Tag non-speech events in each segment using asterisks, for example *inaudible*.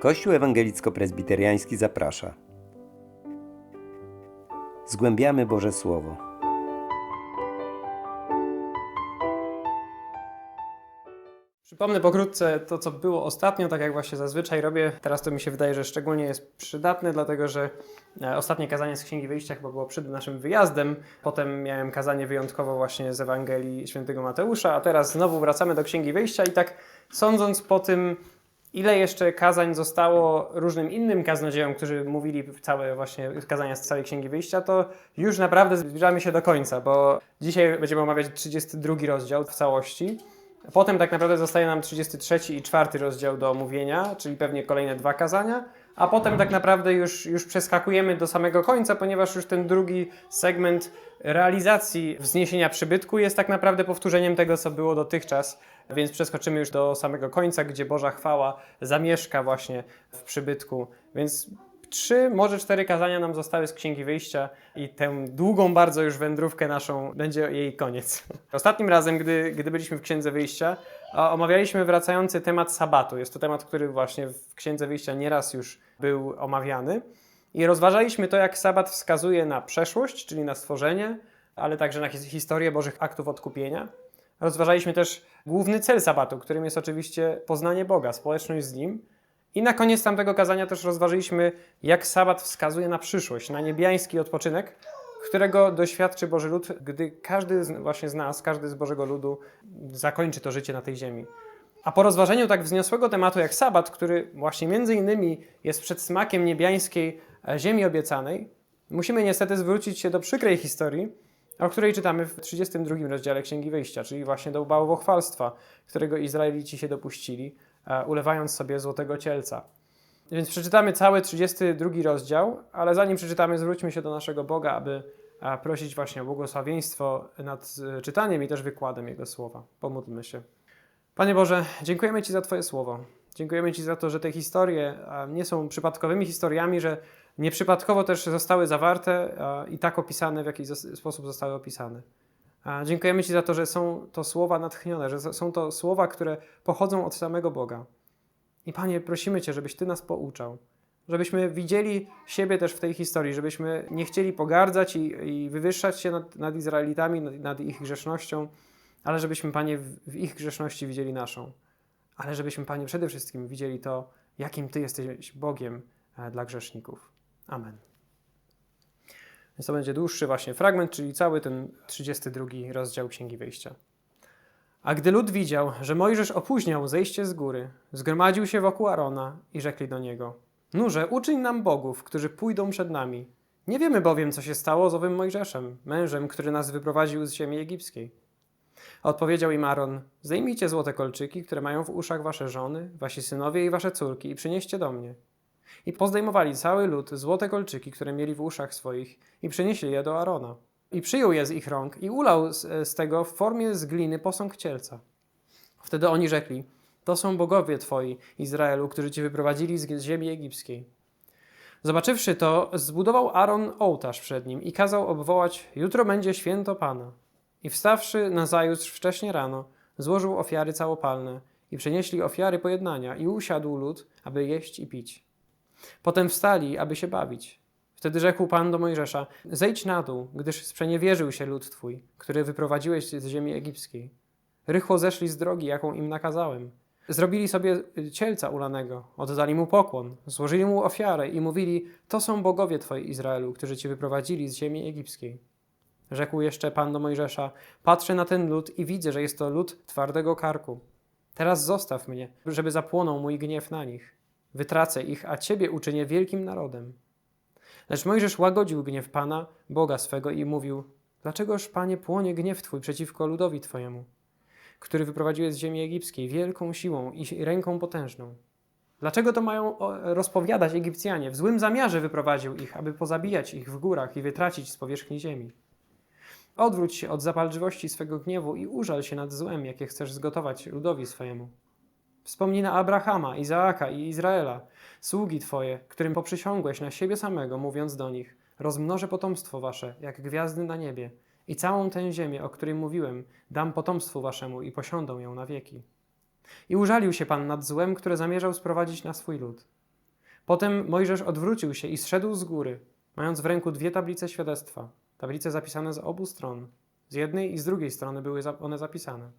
Kościół ewangelicko-prezbiteriański zaprasza. Zgłębiamy Boże Słowo. Przypomnę pokrótce to, co było ostatnio, tak jak właśnie zazwyczaj robię. Teraz to mi się wydaje, że szczególnie jest przydatne, dlatego że e, ostatnie kazanie z Księgi Wyjścia chyba było przed naszym wyjazdem. Potem miałem kazanie wyjątkowo właśnie z Ewangelii Świętego Mateusza, a teraz znowu wracamy do Księgi Wyjścia i tak sądząc po tym, ile jeszcze kazań zostało różnym innym kaznodziejom, którzy mówili całe właśnie kazania z całej Księgi Wyjścia, to już naprawdę zbliżamy się do końca, bo dzisiaj będziemy omawiać 32 rozdział w całości. Potem tak naprawdę zostaje nam 33 i 4 rozdział do omówienia, czyli pewnie kolejne dwa kazania, a potem tak naprawdę już, już przeskakujemy do samego końca, ponieważ już ten drugi segment realizacji wzniesienia przybytku jest tak naprawdę powtórzeniem tego, co było dotychczas, więc przeskoczymy już do samego końca, gdzie Boża chwała zamieszka właśnie w przybytku. Więc trzy, może cztery kazania nam zostały z Księgi Wyjścia i tę długą bardzo już wędrówkę naszą będzie jej koniec. *laughs* Ostatnim razem, gdy, gdy byliśmy w Księdze Wyjścia, omawialiśmy wracający temat sabatu. Jest to temat, który właśnie w Księdze Wyjścia nieraz już był omawiany. I rozważaliśmy to, jak sabat wskazuje na przeszłość, czyli na stworzenie, ale także na his- historię Bożych aktów odkupienia. Rozważaliśmy też główny cel sabatu, którym jest oczywiście poznanie Boga, społeczność z Nim. I na koniec tamtego kazania też rozważyliśmy, jak sabat wskazuje na przyszłość, na niebiański odpoczynek, którego doświadczy Boży lud, gdy każdy z, właśnie z nas, każdy z Bożego ludu zakończy to życie na tej ziemi. A po rozważeniu tak wzniosłego tematu jak sabat, który właśnie między innymi jest przedsmakiem niebiańskiej e, ziemi obiecanej, musimy niestety zwrócić się do przykrej historii, o której czytamy w 32 rozdziale Księgi Wyjścia, czyli właśnie do bałwochwalstwa, którego Izraelici się dopuścili, e, ulewając sobie złotego cielca. Więc przeczytamy cały 32 rozdział, ale zanim przeczytamy, zwróćmy się do naszego Boga, aby prosić właśnie o błogosławieństwo nad e, czytaniem i też wykładem Jego słowa. Pomódlmy się. Panie Boże, dziękujemy Ci za Twoje słowo. Dziękujemy Ci za to, że te historie nie są przypadkowymi historiami, że nieprzypadkowo też zostały zawarte i tak opisane, w jaki sposób zostały opisane. Dziękujemy Ci za to, że są to słowa natchnione, że są to słowa, które pochodzą od samego Boga. I Panie, prosimy Cię, żebyś Ty nas pouczał, żebyśmy widzieli siebie też w tej historii, żebyśmy nie chcieli pogardzać i, i wywyższać się nad, nad Izraelitami, nad, nad ich grzesznością, ale żebyśmy, Panie, w, w ich grzeszności widzieli naszą. Ale żebyśmy, Panie, przede wszystkim widzieli to, jakim Ty jesteś Bogiem e, dla grzeszników. Amen. Więc to będzie dłuższy właśnie fragment, czyli cały ten 32 rozdział Księgi Wyjścia. A gdy lud widział, że Mojżesz opóźniał zejście z góry, zgromadził się wokół Arona i rzekli do niego: Nurze, uczyń nam bogów, którzy pójdą przed nami. Nie wiemy bowiem, co się stało z owym Mojżeszem, mężem, który nas wyprowadził z ziemi egipskiej. Odpowiedział im Aaron: Zdejmijcie złote kolczyki, które mają w uszach wasze żony, wasi synowie i wasze córki, i przynieście do mnie. I pozdejmowali cały lud złote kolczyki, które mieli w uszach swoich, i przynieśli je do Arona. I przyjął je z ich rąk i ulał z, z tego w formie z gliny posąg cielca. Wtedy oni rzekli: To są bogowie twoi, Izraelu, którzy cię wyprowadzili z ziemi egipskiej. Zobaczywszy to, zbudował Aaron ołtarz przed nim i kazał obwołać: Jutro będzie święto Pana. I wstawszy nazajutrz wcześnie rano, złożył ofiary całopalne i przynieśli ofiary pojednania i usiadł lud, aby jeść i pić. Potem wstali, aby się bawić. Wtedy rzekł Pan do Mojżesza: Zejdź na dół, gdyż sprzeniewierzył się lud twój, który wyprowadziłeś z ziemi egipskiej. Rychło zeszli z drogi, jaką im nakazałem. Zrobili sobie cielca ulanego, oddali mu pokłon, złożyli mu ofiarę i mówili: To są bogowie twoi, Izraelu, którzy cię wyprowadzili z ziemi egipskiej. Rzekł jeszcze Pan do Mojżesza: Patrzę na ten lud i widzę, że jest to lud twardego karku. Teraz zostaw mnie, żeby zapłonął mój gniew na nich. Wytracę ich, a ciebie uczynię wielkim narodem. Lecz Mojżesz łagodził gniew Pana, Boga swego i mówił: Dlaczegoż, Panie, płonie gniew Twój przeciwko ludowi Twojemu, który wyprowadziłeś z ziemi egipskiej wielką siłą i ręką potężną? Dlaczego to mają rozpowiadać Egipcjanie? W złym zamiarze wyprowadził ich, aby pozabijać ich w górach i wytracić z powierzchni ziemi. Odwróć się od zapalczywości swego gniewu i użal się nad złem, jakie chcesz zgotować ludowi swojemu. Wspomnij na Abrahama, Izaaka i Izraela, sługi Twoje, którym poprzysiągłeś na siebie samego, mówiąc do nich: Rozmnożę potomstwo Wasze, jak gwiazdy na niebie, i całą tę ziemię, o której mówiłem, dam potomstwu Waszemu i posiądą ją na wieki. I użalił się Pan nad złem, które zamierzał sprowadzić na swój lud. Potem Mojżesz odwrócił się i zszedł z góry, mając w ręku dwie tablice świadectwa. Tablice zapisane z obu stron. Z jednej i z drugiej strony były one zapisane.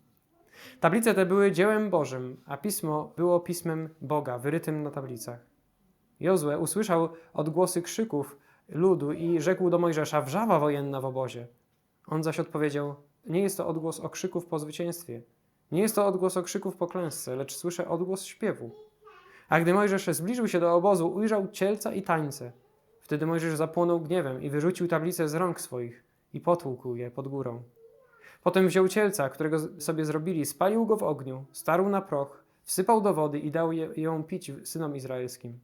Tablice te były dziełem Bożym, a pismo było pismem Boga, wyrytym na tablicach. Jozue usłyszał odgłosy krzyków ludu i rzekł do Mojżesza: Wrzawa wojenna w obozie. On zaś odpowiedział: Nie jest to odgłos okrzyków po zwycięstwie. Nie jest to odgłos okrzyków po klęsce, lecz słyszę odgłos śpiewu. A gdy Mojżesz zbliżył się do obozu, ujrzał cielca i tańce. Wtedy Mojżesz zapłonął gniewem i wyrzucił tablicę z rąk swoich i potłukł je pod górą. Potem wziął cielca, którego sobie zrobili, spalił go w ogniu, starł na proch, wsypał do wody i dał ją pić synom izraelskim.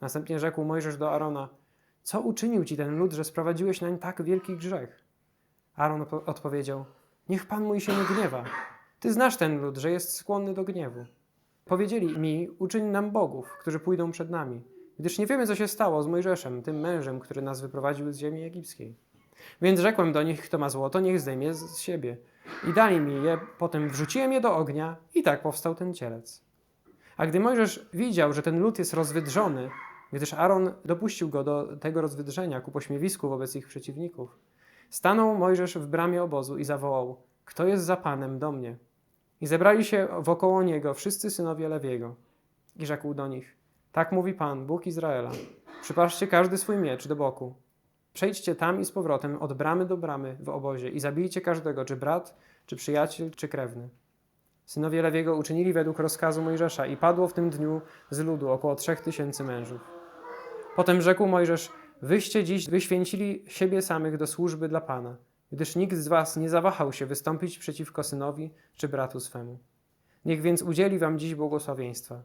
Następnie rzekł Mojżesz do Arona: Co uczynił ci ten lud, że sprowadziłeś nań tak wielki grzech? Aaron po- odpowiedział: Niech pan mój się nie gniewa. Ty znasz ten lud, że jest skłonny do gniewu. Powiedzieli mi: Uczyń nam bogów, którzy pójdą przed nami, gdyż nie wiemy, co się stało z Mojżeszem, tym mężem, który nas wyprowadził z ziemi egipskiej. Więc rzekłem do nich: Kto ma złoto, niech zdejmie z siebie. I dali mi je, potem wrzuciłem je do ognia, i tak powstał ten cielec. A gdy Mojżesz widział, że ten lud jest rozwydrzony, gdyż Aaron dopuścił go do tego rozwydrzenia ku pośmiewisku wobec ich przeciwników, stanął Mojżesz w bramie obozu i zawołał: Kto jest za panem do mnie? I zebrali się wokoło niego wszyscy synowie Lewiego. I rzekł do nich: Tak mówi Pan, Bóg Izraela: Przypatrzcie każdy swój miecz do boku. Przejdźcie tam i z powrotem od bramy do bramy w obozie i zabijcie każdego, czy brat, czy przyjaciel, czy krewny. Synowie Lewiego uczynili według rozkazu Mojżesza i padło w tym dniu z ludu około trzech tysięcy mężów. Potem rzekł Mojżesz: Wyście dziś wyświęcili siebie samych do służby dla Pana, gdyż nikt z was nie zawahał się wystąpić przeciwko synowi czy bratu swemu. Niech więc udzieli wam dziś błogosławieństwa.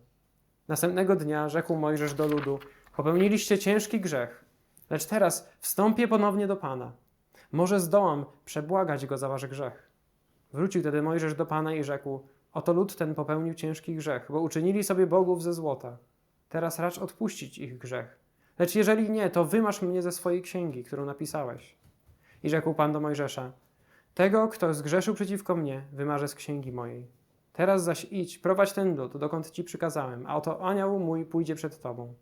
Następnego dnia rzekł Mojżesz do ludu: Popełniliście ciężki grzech, lecz teraz wstąpię ponownie do Pana. Może zdołam przebłagać go za wasz grzech. Wrócił wtedy Mojżesz do Pana i rzekł: Oto lud ten popełnił ciężki grzech, bo uczynili sobie bogów ze złota. Teraz racz odpuścić ich grzech. Lecz jeżeli nie, to wymasz mnie ze swojej księgi, którą napisałeś. I rzekł Pan do Mojżesza: Tego, kto zgrzeszył przeciwko mnie, wymarzę z księgi mojej. Teraz zaś idź, prowadź ten lud, dokąd ci przykazałem, a oto anioł mój pójdzie przed tobą.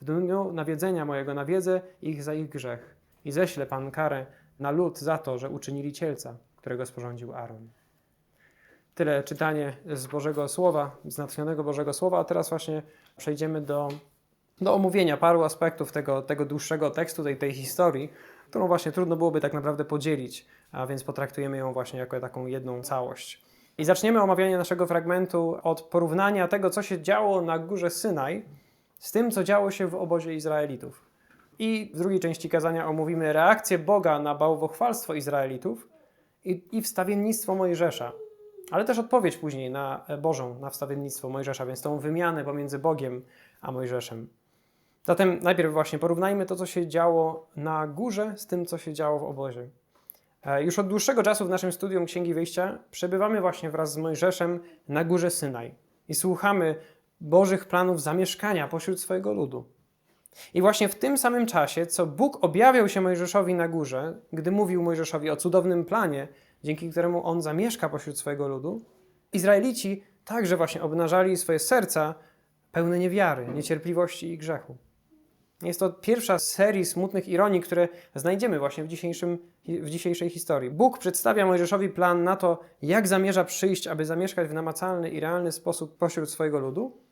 W dniu nawiedzenia mojego nawiedzę ich za ich grzech i ześlę Pan karę na lud za to, że uczynili cielca, którego sporządził Aaron. Tyle czytanie z Bożego Słowa, z natchnionego Bożego Słowa, a teraz właśnie przejdziemy do, do omówienia paru aspektów tego, tego dłuższego tekstu, tej, tej historii, którą właśnie trudno byłoby tak naprawdę podzielić, a więc potraktujemy ją właśnie jako taką jedną całość. I zaczniemy omawianie naszego fragmentu od porównania tego, co się działo na górze Synaj, z tym, co działo się w obozie Izraelitów. I w drugiej części kazania omówimy reakcję Boga na bałwochwalstwo Izraelitów i, i wstawiennictwo Mojżesza, ale też odpowiedź później na e, Bożą, na wstawiennictwo Mojżesza, więc tą wymianę pomiędzy Bogiem a Mojżeszem. Zatem najpierw właśnie porównajmy to, co się działo na górze z tym, co się działo w obozie. E, Już od dłuższego czasu w naszym studium Księgi Wyjścia przebywamy właśnie wraz z Mojżeszem na górze Synaj i słuchamy Bożych planów zamieszkania pośród swojego ludu. I właśnie w tym samym czasie, co Bóg objawiał się Mojżeszowi na górze, gdy mówił Mojżeszowi o cudownym planie, dzięki któremu on zamieszka pośród swojego ludu, Izraelici także właśnie obnażali swoje serca pełne niewiary, niecierpliwości i grzechu. Jest to pierwsza z serii smutnych ironii, które znajdziemy właśnie w, dzisiejszym, w dzisiejszej historii. Bóg przedstawia Mojżeszowi plan na to, jak zamierza przyjść, aby zamieszkać w namacalny i realny sposób pośród swojego ludu,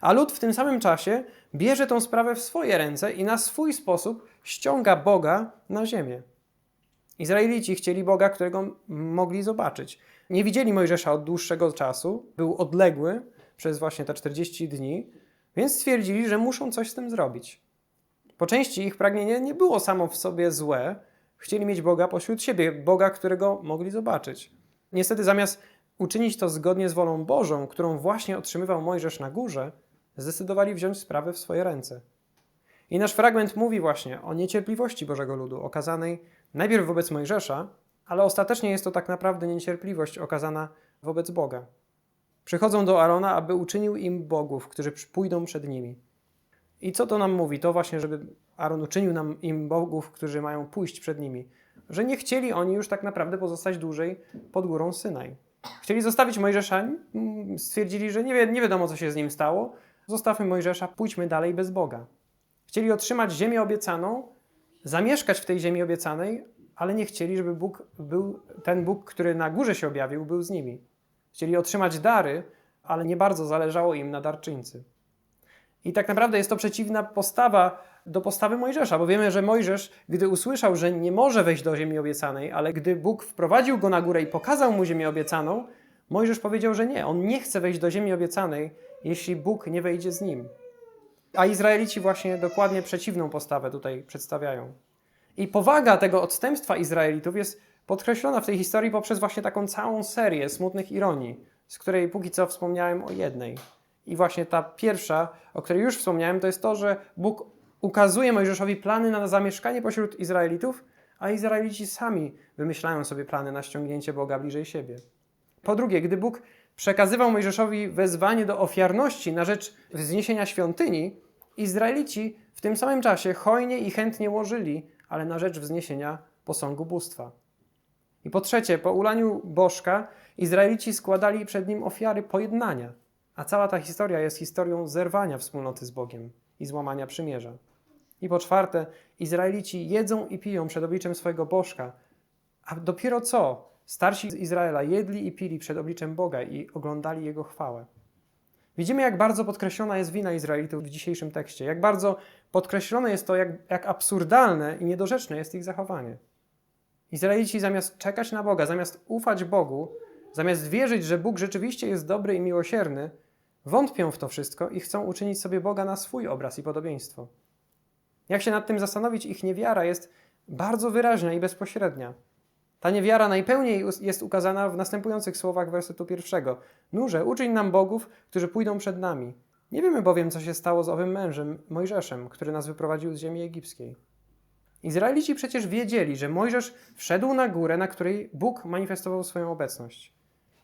a lud w tym samym czasie bierze tą sprawę w swoje ręce i na swój sposób ściąga Boga na ziemię. Izraelici chcieli Boga, którego mogli zobaczyć. Nie widzieli Mojżesza od dłuższego czasu, był odległy przez właśnie te 40 dni, więc stwierdzili, że muszą coś z tym zrobić. Po części ich pragnienie nie było samo w sobie złe, chcieli mieć Boga pośród siebie, Boga, którego mogli zobaczyć. Niestety, zamiast uczynić to zgodnie z wolą Bożą, którą właśnie otrzymywał Mojżesz na górze, zdecydowali wziąć sprawę w swoje ręce. I nasz fragment mówi właśnie o niecierpliwości Bożego ludu, okazanej najpierw wobec Mojżesza, ale ostatecznie jest to tak naprawdę niecierpliwość okazana wobec Boga. Przychodzą do Arona, aby uczynił im bogów, którzy pójdą przed nimi. I co to nam mówi? To właśnie, żeby Aaron uczynił nam im bogów, którzy mają pójść przed nimi. Że nie chcieli oni już tak naprawdę pozostać dłużej pod górą Synaj. Chcieli zostawić Mojżesza, stwierdzili, że nie, wi- nie wiadomo, co się z nim stało. Zostawmy Mojżesza, pójdźmy dalej bez Boga. Chcieli otrzymać ziemię obiecaną, zamieszkać w tej ziemi obiecanej, ale nie chcieli, żeby Bóg był, ten Bóg, który na górze się objawił, był z nimi. Chcieli otrzymać dary, ale nie bardzo zależało im na darczyńcy. I tak naprawdę jest to przeciwna postawa do postawy Mojżesza, bo wiemy, że Mojżesz, gdy usłyszał, że nie może wejść do ziemi obiecanej, ale gdy Bóg wprowadził go na górę i pokazał mu ziemię obiecaną, Mojżesz powiedział, że nie, on nie chce wejść do ziemi obiecanej, jeśli Bóg nie wejdzie z nim. A Izraelici właśnie dokładnie przeciwną postawę tutaj przedstawiają. I powaga tego odstępstwa Izraelitów jest podkreślona w tej historii poprzez właśnie taką całą serię smutnych ironii, z której póki co wspomniałem o jednej. I właśnie ta pierwsza, o której już wspomniałem, to jest to, że Bóg ukazuje Mojżeszowi plany na zamieszkanie pośród Izraelitów, a Izraelici sami wymyślają sobie plany na ściągnięcie Boga bliżej siebie. Po drugie, gdy Bóg przekazywał Mojżeszowi wezwanie do ofiarności na rzecz wzniesienia świątyni, Izraelici w tym samym czasie hojnie i chętnie łożyli, ale na rzecz wzniesienia posągu bóstwa. I po trzecie, po ulaniu bożka, Izraelici składali przed nim ofiary pojednania, a cała ta historia jest historią zerwania wspólnoty z Bogiem i złamania przymierza. I po czwarte, Izraelici jedzą i piją przed obliczem swojego bożka, a dopiero co starsi z Izraela jedli i pili przed obliczem Boga i oglądali jego chwałę. Widzimy, jak bardzo podkreślona jest wina Izraelitów w dzisiejszym tekście, jak bardzo podkreślone jest to, jak, jak absurdalne i niedorzeczne jest ich zachowanie. Izraelici zamiast czekać na Boga, zamiast ufać Bogu, zamiast wierzyć, że Bóg rzeczywiście jest dobry i miłosierny, wątpią w to wszystko i chcą uczynić sobie Boga na swój obraz i podobieństwo. Jak się nad tym zastanowić, ich niewiara jest bardzo wyraźna i bezpośrednia. Ta niewiara najpełniej jest ukazana w następujących słowach wersetu pierwszego. Nurze, uczyń nam bogów, którzy pójdą przed nami. Nie wiemy bowiem, co się stało z owym mężem, Mojżeszem, który nas wyprowadził z ziemi egipskiej. Izraelici przecież wiedzieli, że Mojżesz wszedł na górę, na której Bóg manifestował swoją obecność.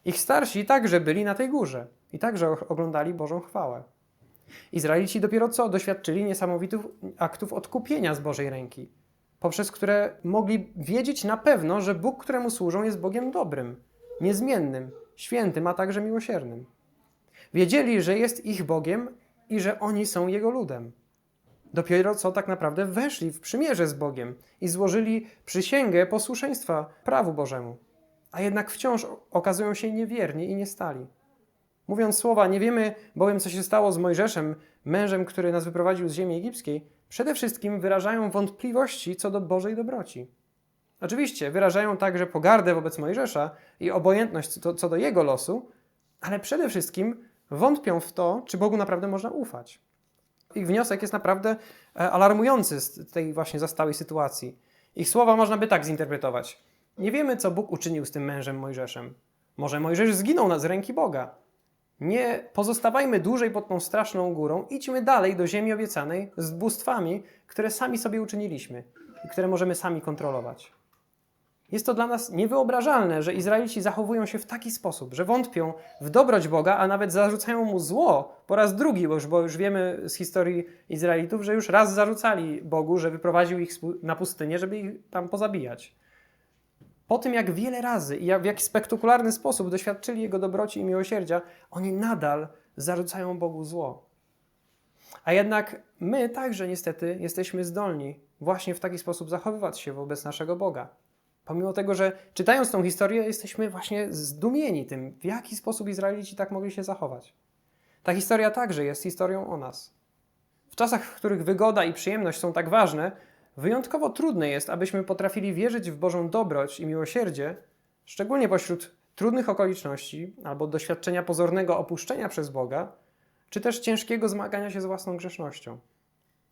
Ich starsi także byli na tej górze i także oglądali Bożą chwałę. Izraelici dopiero co doświadczyli niesamowitych aktów odkupienia z Bożej ręki, poprzez które mogli wiedzieć na pewno, że Bóg, któremu służą, jest Bogiem dobrym, niezmiennym, świętym, a także miłosiernym. Wiedzieli, że jest ich Bogiem i że oni są Jego ludem. Dopiero co tak naprawdę weszli w przymierze z Bogiem i złożyli przysięgę posłuszeństwa prawu Bożemu, a jednak wciąż okazują się niewierni i nie stali. Mówiąc słowa, nie wiemy bowiem, co się stało z Mojżeszem, mężem, który nas wyprowadził z ziemi egipskiej, przede wszystkim wyrażają wątpliwości co do Bożej dobroci. Oczywiście wyrażają także pogardę wobec Mojżesza i obojętność co, do jego losu, ale przede wszystkim wątpią w to, czy Bogu naprawdę można ufać. Ich wniosek jest naprawdę e, alarmujący z tej właśnie zastałej sytuacji. Ich słowa można by tak zinterpretować. Nie wiemy, co Bóg uczynił z tym mężem Mojżeszem. Może Mojżesz zginął z ręki Boga. Nie pozostawajmy dłużej pod tą straszną górą, idźmy dalej do ziemi obiecanej z bóstwami, które sami sobie uczyniliśmy i które możemy sami kontrolować. Jest to dla nas niewyobrażalne, że Izraelici zachowują się w taki sposób, że wątpią w dobroć Boga, a nawet zarzucają mu zło po raz drugi, bo już, bo już wiemy z historii Izraelitów, że już raz zarzucali Bogu, że wyprowadził ich na pustynię, żeby ich tam pozabijać. Po tym, jak wiele razy i w jaki spektakularny sposób doświadczyli Jego dobroci i miłosierdzia, oni nadal zarzucają Bogu zło. A jednak my także niestety jesteśmy zdolni właśnie w taki sposób zachowywać się wobec naszego Boga. Pomimo tego, że czytając tą historię, jesteśmy właśnie zdumieni tym, w jaki sposób Izraelici tak mogli się zachować. Ta historia także jest historią o nas. W czasach, w których wygoda i przyjemność są tak ważne, wyjątkowo trudne jest, abyśmy potrafili wierzyć w Bożą dobroć i miłosierdzie, szczególnie pośród trudnych okoliczności albo doświadczenia pozornego opuszczenia przez Boga, czy też ciężkiego zmagania się z własną grzesznością.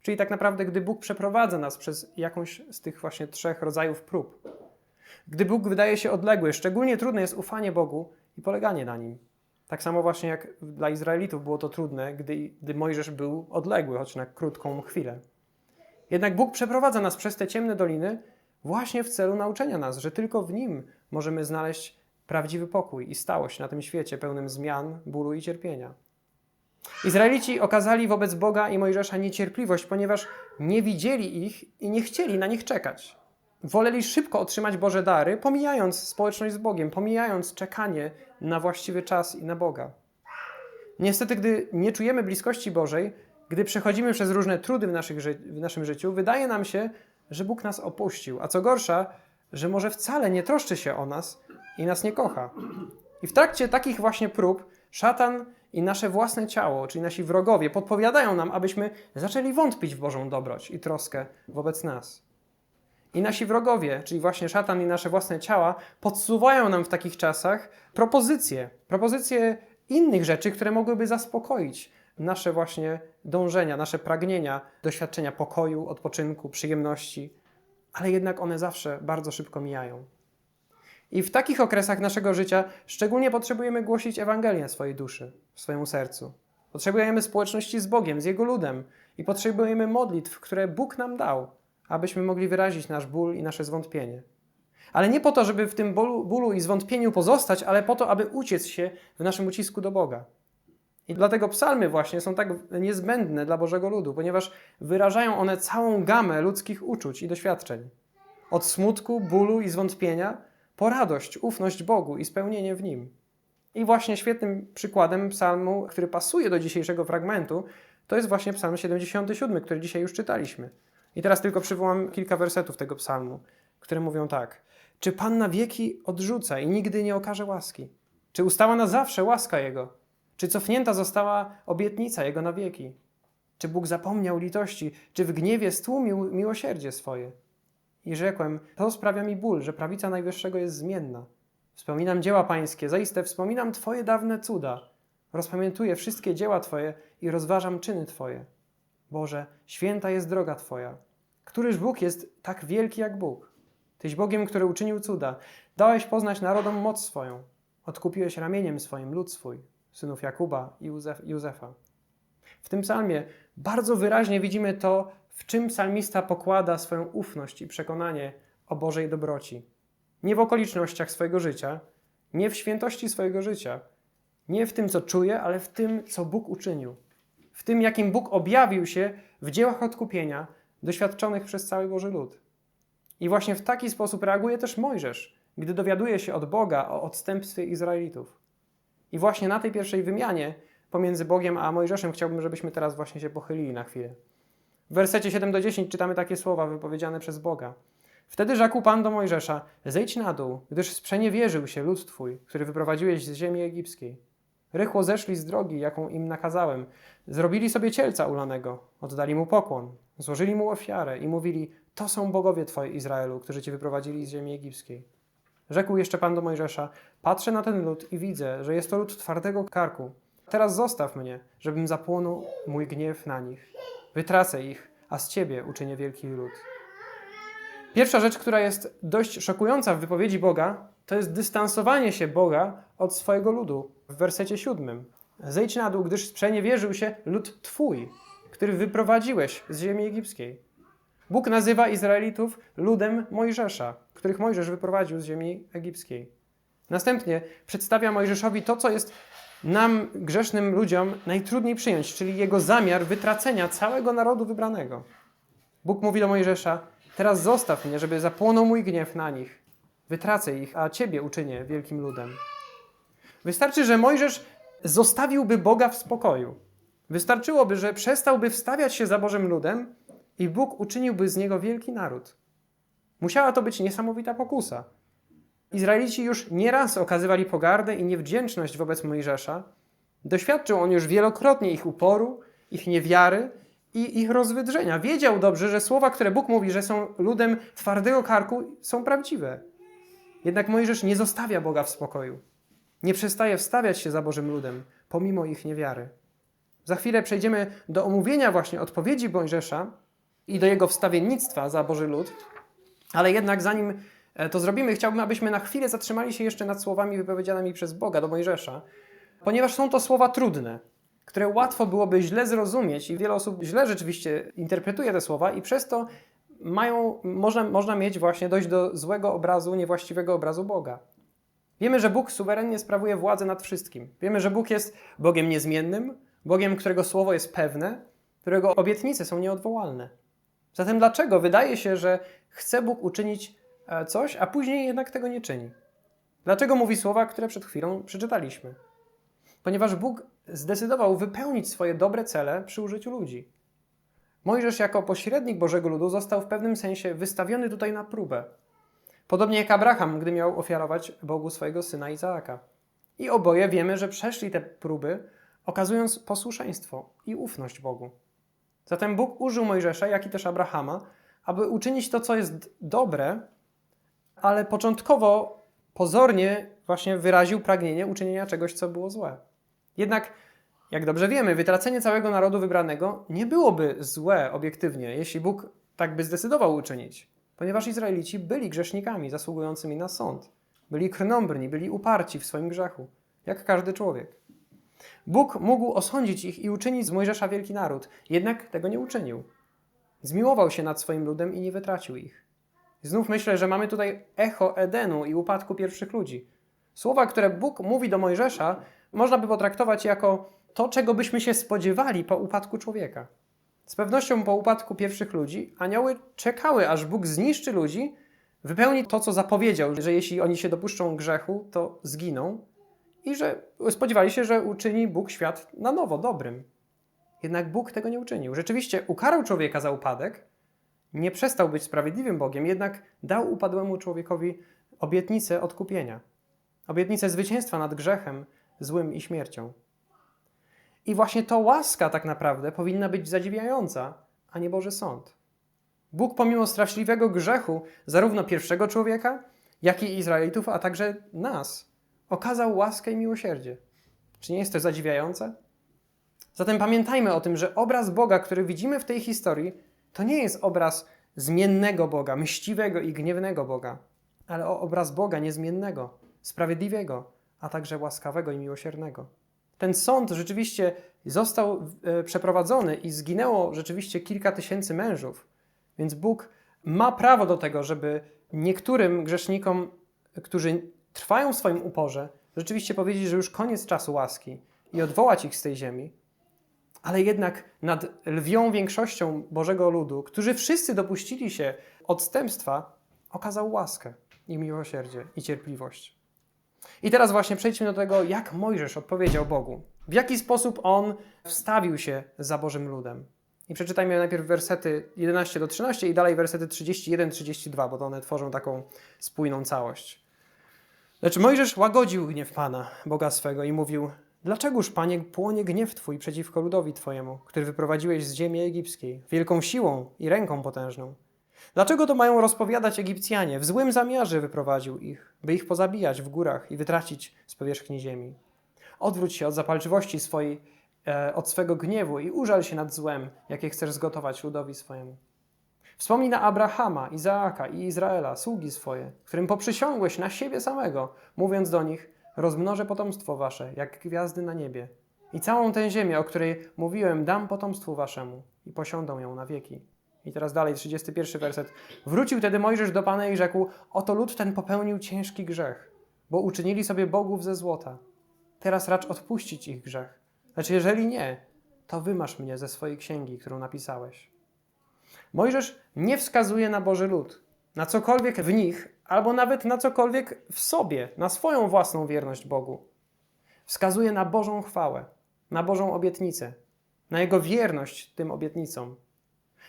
Czyli tak naprawdę, gdy Bóg przeprowadza nas przez jakąś z tych właśnie trzech rodzajów prób. Gdy Bóg wydaje się odległy, szczególnie trudne jest ufanie Bogu i poleganie na Nim. Tak samo właśnie jak dla Izraelitów było to trudne, gdy, gdy Mojżesz był odległy, choć na krótką chwilę. Jednak Bóg przeprowadza nas przez te ciemne doliny właśnie w celu nauczenia nas, że tylko w Nim możemy znaleźć prawdziwy pokój i stałość na tym świecie pełnym zmian, bólu i cierpienia. Izraelici okazali wobec Boga i Mojżesza niecierpliwość, ponieważ nie widzieli ich i nie chcieli na nich czekać. Woleli szybko otrzymać Boże dary, pomijając społeczność z Bogiem, pomijając czekanie na właściwy czas i na Boga. Niestety, gdy nie czujemy bliskości Bożej, gdy przechodzimy przez różne trudy w, naszych w naszym życiu, wydaje nam się, że Bóg nas opuścił, a co gorsza, że może wcale nie troszczy się o nas i nas nie kocha. I w trakcie takich właśnie prób szatan i nasze własne ciało, czyli nasi wrogowie, podpowiadają nam, abyśmy zaczęli wątpić w Bożą dobroć i troskę wobec nas. I nasi wrogowie, czyli właśnie szatan i nasze własne ciała, podsuwają nam w takich czasach propozycje, propozycje innych rzeczy, które mogłyby zaspokoić nasze właśnie dążenia, nasze pragnienia, doświadczenia pokoju, odpoczynku, przyjemności, ale jednak one zawsze bardzo szybko mijają. I w takich okresach naszego życia szczególnie potrzebujemy głosić Ewangelię swojej duszy, swojemu sercu. Potrzebujemy społeczności z Bogiem, z Jego ludem i potrzebujemy modlitw, które Bóg nam dał, abyśmy mogli wyrazić nasz ból i nasze zwątpienie. Ale nie po to, żeby w tym bólu, bólu i zwątpieniu pozostać, ale po to, aby uciec się w naszym ucisku do Boga. I dlatego psalmy właśnie są tak niezbędne dla Bożego ludu, ponieważ wyrażają one całą gamę ludzkich uczuć i doświadczeń. Od smutku, bólu i zwątpienia po radość, ufność Bogu i spełnienie w Nim. I właśnie świetnym przykładem psalmu, który pasuje do dzisiejszego fragmentu, to jest właśnie psalm 77, który dzisiaj już czytaliśmy. I teraz tylko przywołam kilka wersetów tego psalmu, które mówią tak. Czy Pan na wieki odrzuca i nigdy nie okaże łaski? Czy ustała na zawsze łaska Jego? Czy cofnięta została obietnica Jego na wieki? Czy Bóg zapomniał litości? Czy w gniewie stłumił miłosierdzie swoje? I rzekłem, to sprawia mi ból, że prawica Najwyższego jest zmienna. Wspominam dzieła Pańskie, zaiste wspominam Twoje dawne cuda. Rozpamiętuję wszystkie dzieła Twoje i rozważam czyny Twoje. Boże, święta jest droga Twoja. Któryż Bóg jest tak wielki jak Bóg? Tyś Bogiem, który uczynił cuda. Dałeś poznać narodom moc swoją. Odkupiłeś ramieniem swoim lud swój, synów Jakuba i Józef, Józefa. W tym psalmie bardzo wyraźnie widzimy to, w czym psalmista pokłada swoją ufność i przekonanie o Bożej dobroci. Nie w okolicznościach swojego życia, nie w świętości swojego życia, nie w tym, co czuje, ale w tym, co Bóg uczynił. W tym, jakim Bóg objawił się w dziełach odkupienia doświadczonych przez cały Boży lud. I właśnie w taki sposób reaguje też Mojżesz, gdy dowiaduje się od Boga o odstępstwie Izraelitów. I właśnie na tej pierwszej wymianie pomiędzy Bogiem a Mojżeszem chciałbym, żebyśmy teraz właśnie się pochylili na chwilę. W wersecie 7 do 10 czytamy takie słowa wypowiedziane przez Boga. Wtedy rzekł Pan do Mojżesza: Zejdź na dół, gdyż sprzeniewierzył się lud twój, który wyprowadziłeś z ziemi egipskiej. Rychło zeszli z drogi, jaką im nakazałem. Zrobili sobie cielca ulanego, oddali mu pokłon, złożyli mu ofiarę i mówili: To są bogowie twoi, Izraelu, którzy cię wyprowadzili z ziemi egipskiej. Rzekł jeszcze Pan do Mojżesza: Patrzę na ten lud i widzę, że jest to lud twardego karku. Teraz zostaw mnie, żebym zapłonął mój gniew na nich. Wytracę ich, a z ciebie uczynię wielki lud. Pierwsza rzecz, która jest dość szokująca w wypowiedzi Boga, to jest dystansowanie się Boga od swojego ludu. W wersecie siódmym. Zejdź na dół, gdyż sprzeniewierzył się lud Twój, który wyprowadziłeś z ziemi egipskiej. Bóg nazywa Izraelitów ludem Mojżesza, których Mojżesz wyprowadził z ziemi egipskiej. Następnie przedstawia Mojżeszowi to, co jest nam, grzesznym ludziom, najtrudniej przyjąć, czyli jego zamiar wytracenia całego narodu wybranego. Bóg mówi do Mojżesza: Teraz zostaw mnie, żeby zapłonął mój gniew na nich. Wytracę ich, a ciebie uczynię wielkim ludem. Wystarczy, że Mojżesz zostawiłby Boga w spokoju. Wystarczyłoby, że przestałby wstawiać się za Bożym ludem i Bóg uczyniłby z niego wielki naród. Musiała to być niesamowita pokusa. Izraelici już nieraz okazywali pogardę i niewdzięczność wobec Mojżesza. Doświadczył on już wielokrotnie ich uporu, ich niewiary i ich rozwydrzenia. Wiedział dobrze, że słowa, które Bóg mówi, że są ludem twardego karku, są prawdziwe. Jednak Mojżesz nie zostawia Boga w spokoju. Nie przestaje wstawiać się za Bożym ludem, pomimo ich niewiary. Za chwilę przejdziemy do omówienia właśnie odpowiedzi Mojżesza i do jego wstawiennictwa za Boży lud, ale jednak zanim e, to zrobimy, chciałbym, abyśmy na chwilę zatrzymali się jeszcze nad słowami wypowiedzianymi przez Boga do Mojżesza, ponieważ są to słowa trudne, które łatwo byłoby źle zrozumieć i wiele osób źle rzeczywiście interpretuje te słowa i przez to mają, można, można mieć właśnie dojść do złego obrazu, niewłaściwego obrazu Boga. Wiemy, że Bóg suwerennie sprawuje władzę nad wszystkim. Wiemy, że Bóg jest Bogiem niezmiennym, Bogiem, którego słowo jest pewne, którego obietnice są nieodwołalne. Zatem dlaczego wydaje się, że chce Bóg uczynić e, coś, a później jednak tego nie czyni? Dlaczego mówi słowa, które przed chwilą przeczytaliśmy? Ponieważ Bóg zdecydował wypełnić swoje dobre cele przy użyciu ludzi. Mojżesz jako pośrednik Bożego ludu został w pewnym sensie wystawiony tutaj na próbę. Podobnie jak Abraham, gdy miał ofiarować Bogu swojego syna Izaaka. I oboje wiemy, że przeszli te próby, okazując posłuszeństwo i ufność Bogu. Zatem Bóg użył Mojżesza, jak i też Abrahama, aby uczynić to, co jest dobre, ale początkowo pozornie właśnie wyraził pragnienie uczynienia czegoś, co było złe. Jednak, jak dobrze wiemy, wytracenie całego narodu wybranego nie byłoby złe obiektywnie, jeśli Bóg tak by zdecydował uczynić, ponieważ Izraelici byli grzesznikami zasługującymi na sąd. Byli krnąbrni, byli uparci w swoim grzechu, jak każdy człowiek. Bóg mógł osądzić ich i uczynić z Mojżesza wielki naród, jednak tego nie uczynił. Zmiłował się nad swoim ludem i nie wytracił ich. Znów myślę, że mamy tutaj echo Edenu i upadku pierwszych ludzi. Słowa, które Bóg mówi do Mojżesza, można by potraktować jako to, czego byśmy się spodziewali po upadku człowieka. Z pewnością po upadku pierwszych ludzi anioły czekały, aż Bóg zniszczy ludzi, wypełni to, co zapowiedział, że jeśli oni się dopuszczą grzechu, to zginą i że spodziewali się, że uczyni Bóg świat na nowo dobrym. Jednak Bóg tego nie uczynił. Rzeczywiście ukarał człowieka za upadek, nie przestał być sprawiedliwym Bogiem, jednak dał upadłemu człowiekowi obietnicę odkupienia. Obietnicę zwycięstwa nad grzechem, złym i śmiercią. I właśnie to łaska tak naprawdę powinna być zadziwiająca, a nie Boży sąd. Bóg pomimo straszliwego grzechu zarówno pierwszego człowieka, jak i Izraelitów, a także nas, okazał łaskę i miłosierdzie. Czy nie jest to zadziwiające? Zatem pamiętajmy o tym, że obraz Boga, który widzimy w tej historii, to nie jest obraz zmiennego Boga, mściwego i gniewnego Boga, ale o obraz Boga niezmiennego, sprawiedliwego, a także łaskawego i miłosiernego. Ten sąd rzeczywiście został e, przeprowadzony i zginęło rzeczywiście kilka tysięcy mężów, więc Bóg ma prawo do tego, żeby niektórym grzesznikom, którzy trwają w swoim uporze, rzeczywiście powiedzieć, że już koniec czasu łaski i odwołać ich z tej ziemi, ale jednak nad lwią większością Bożego ludu, którzy wszyscy dopuścili się odstępstwa, okazał łaskę i miłosierdzie i cierpliwość. I teraz właśnie przejdźmy do tego, jak Mojżesz odpowiedział Bogu. W jaki sposób on wstawił się za Bożym ludem. I przeczytajmy najpierw wersety 11 do 13 i dalej wersety 31-32, bo one tworzą taką spójną całość. Lecz Mojżesz łagodził gniew Pana, Boga swego i mówił, Dlaczegoż, Panie, płonie gniew Twój przeciwko ludowi Twojemu, który wyprowadziłeś z ziemi egipskiej, wielką siłą i ręką potężną? Dlaczego to mają rozpowiadać Egipcjanie? W złym zamiarze wyprowadził ich, by ich pozabijać w górach i wytracić z powierzchni ziemi. Odwróć się od zapalczywości swojej, e, od swego gniewu i użal się nad złem, jakie chcesz zgotować ludowi swojemu. Wspomnij na Abrahama, Izaaka i Izraela, sługi swoje, którym poprzysiągłeś na siebie samego, mówiąc do nich, rozmnożę potomstwo wasze, jak gwiazdy na niebie. I całą tę ziemię, o której mówiłem, dam potomstwu waszemu i posiądą ją na wieki. I teraz dalej, 31 werset. Wrócił tedy Mojżesz do Pana i rzekł, oto lud ten popełnił ciężki grzech, bo uczynili sobie bogów ze złota. Teraz racz odpuścić ich grzech. Lecz jeżeli nie, to wymasz mnie ze swojej księgi, którą napisałeś. Mojżesz nie wskazuje na Boży lud, na cokolwiek w nich, albo nawet na cokolwiek w sobie, na swoją własną wierność Bogu. Wskazuje na Bożą chwałę, na Bożą obietnicę, na Jego wierność tym obietnicom.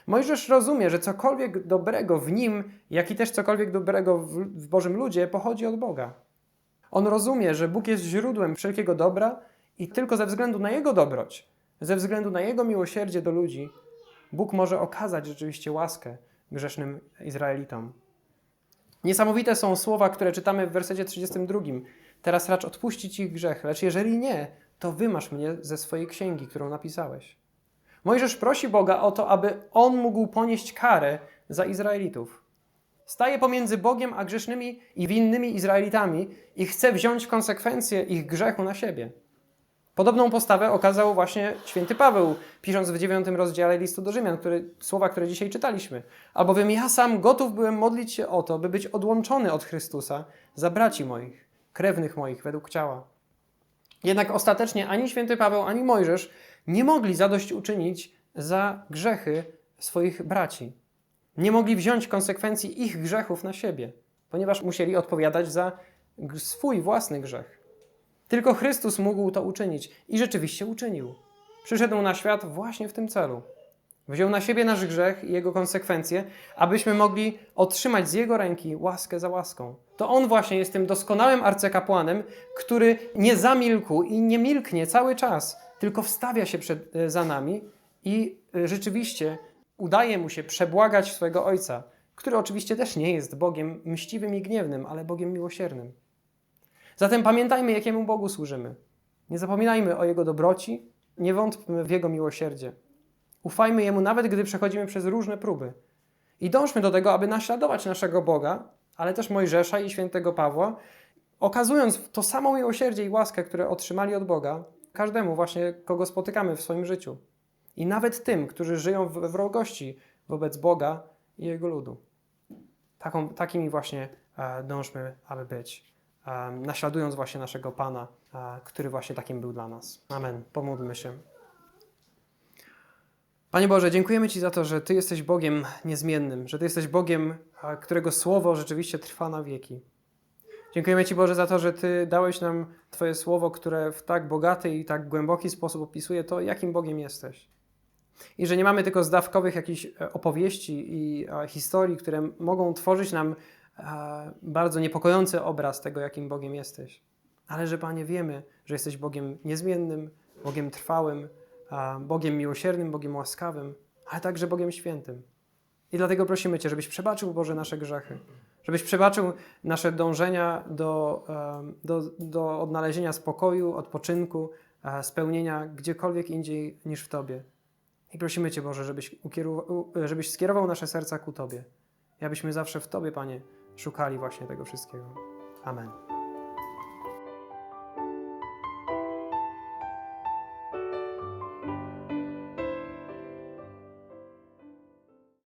Mojżesz rozumie, że cokolwiek dobrego w nim, jak i też cokolwiek dobrego w, Bożym ludzie pochodzi od Boga. On rozumie, że Bóg jest źródłem wszelkiego dobra i tylko ze względu na Jego dobroć, ze względu na Jego miłosierdzie do ludzi, Bóg może okazać rzeczywiście łaskę grzesznym Izraelitom. Niesamowite są słowa, które czytamy w wersecie 32. Teraz racz odpuścić ich grzech, lecz jeżeli nie, to wymasz mnie ze swojej księgi, którą napisałeś. Mojżesz prosi Boga o to, aby on mógł ponieść karę za Izraelitów. Staje pomiędzy Bogiem a grzesznymi i winnymi Izraelitami i chce wziąć konsekwencje ich grzechu na siebie. Podobną postawę okazał właśnie święty Paweł, pisząc w dziewiątym rozdziale listu do Rzymian, który, słowa, które dzisiaj czytaliśmy. Albowiem ja sam gotów byłem modlić się o to, by być odłączony od Chrystusa za braci moich, krewnych moich według ciała. Jednak ostatecznie ani święty Paweł, ani Mojżesz nie mogli zadośćuczynić za grzechy swoich braci. Nie mogli wziąć konsekwencji ich grzechów na siebie, ponieważ musieli odpowiadać za swój własny grzech. Tylko Chrystus mógł to uczynić i rzeczywiście uczynił. Przyszedł na świat właśnie w tym celu. Wziął na siebie nasz grzech i jego konsekwencje, abyśmy mogli otrzymać z jego ręki łaskę za łaską. To on właśnie jest tym doskonałym arcykapłanem, który nie zamilkł i nie milknie cały czas, tylko wstawia się przed, e, za nami i e, rzeczywiście udaje mu się przebłagać swojego ojca, który oczywiście też nie jest Bogiem mściwym i gniewnym, ale Bogiem miłosiernym. Zatem pamiętajmy, jakiemu Bogu służymy. Nie zapominajmy o Jego dobroci, nie wątpmy w Jego miłosierdzie. Ufajmy Jemu nawet, gdy przechodzimy przez różne próby. I dążmy do tego, aby naśladować naszego Boga, ale też Mojżesza i świętego Pawła, okazując to samo miłosierdzie i łaskę, które otrzymali od Boga, każdemu właśnie, kogo spotykamy w swoim życiu. I nawet tym, którzy żyją we wrogości wobec Boga i Jego ludu. Taką, takimi właśnie e, dążmy, aby być, naśladując właśnie naszego Pana, e, który właśnie takim był dla nas. Amen. Pomódlmy się. Panie Boże, dziękujemy Ci za to, że Ty jesteś Bogiem niezmiennym, że Ty jesteś Bogiem, a, którego słowo rzeczywiście trwa na wieki. Dziękujemy Ci, Boże, za to, że Ty dałeś nam Twoje słowo, które w tak bogaty i tak głęboki sposób opisuje to, jakim Bogiem jesteś. I że nie mamy tylko zdawkowych jakichś e, opowieści i e, historii, które mogą tworzyć nam e, bardzo niepokojący obraz tego, jakim Bogiem jesteś. Ale że, Panie, wiemy, że jesteś Bogiem niezmiennym, Bogiem trwałym, Bogiem miłosiernym, Bogiem łaskawym, ale także Bogiem świętym. I dlatego prosimy Cię, żebyś przebaczył, Boże, nasze grzechy, żebyś przebaczył nasze dążenia do, em, do, do odnalezienia spokoju, odpoczynku, e, spełnienia gdziekolwiek indziej niż w Tobie. I prosimy Cię, Boże, żebyś, żebyś skierował nasze serca ku Tobie abyśmy zawsze w Tobie, Panie, szukali właśnie tego wszystkiego. Amen.